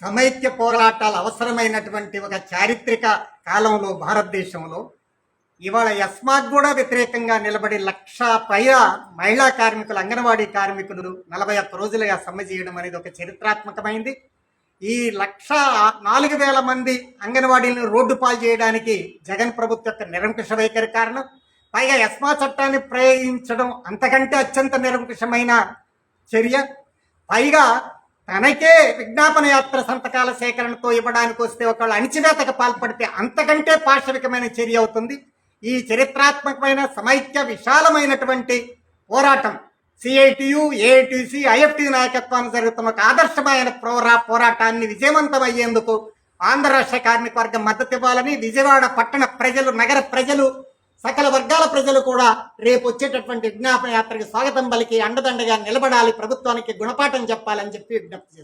సమైక్య పోరాటాలు అవసరమైనటువంటి ఒక చారిత్రక కాలంలో భారతదేశంలో ఇవాళ యస్మాత్ కూడా వ్యతిరేకంగా నిలబడి లక్ష పైగా మహిళా కార్మికులు అంగన్వాడీ కార్మికులు నలభై ఒక్క రోజులుగా సమ్మె చేయడం అనేది ఒక చరిత్రాత్మకమైంది. ఈ లక్ష నాలుగు వేల మంది అంగన్వాడీలను రోడ్డు పాలు చేయడానికి జగన్ ప్రభుత్వ యొక్క నిరంకుశ వైఖరి కారణం. పైగా ఎస్మా చట్టాన్ని ప్రయోగించడం అంతకంటే అత్యంత నిరంకుశమైన చర్య. పైగా తనకే విజ్ఞాపన యాత్ర సంతకాల సేకరణతో ఇవ్వడానికి వస్తే ఒకళ్ళు అణిచివేతకు పాల్పడితే అంతకంటే పాశవికమైన చర్య అవుతుంది. ఈ చరిత్రాత్మకమైన సమైక్య విశాలమైనటువంటి పోరాటం. సిఐటియు ఏఐటిసి ఐఎఫ్టి నాయకత్వాన్ని జరుగుతున్న ఒక ఆదర్శమైన పోరా పోరాటాన్ని విజయవంతం అయ్యేందుకు ఆంధ్ర రాష్ట్ర కార్మిక వర్గం మద్దతు ఇవ్వాలని విజయవాడ పట్టణ ప్రజలు నగర ప్రజలు సకల వర్గాల ప్రజలు కూడా రేపు వచ్చేటటువంటి విజ్ఞాపన యాత్రకి స్వాగతం పలికి అండదండగా నిలబడాలి. ప్రభుత్వానికి గుణపాఠం చెప్పాలని చెప్పి విజ్ఞప్తి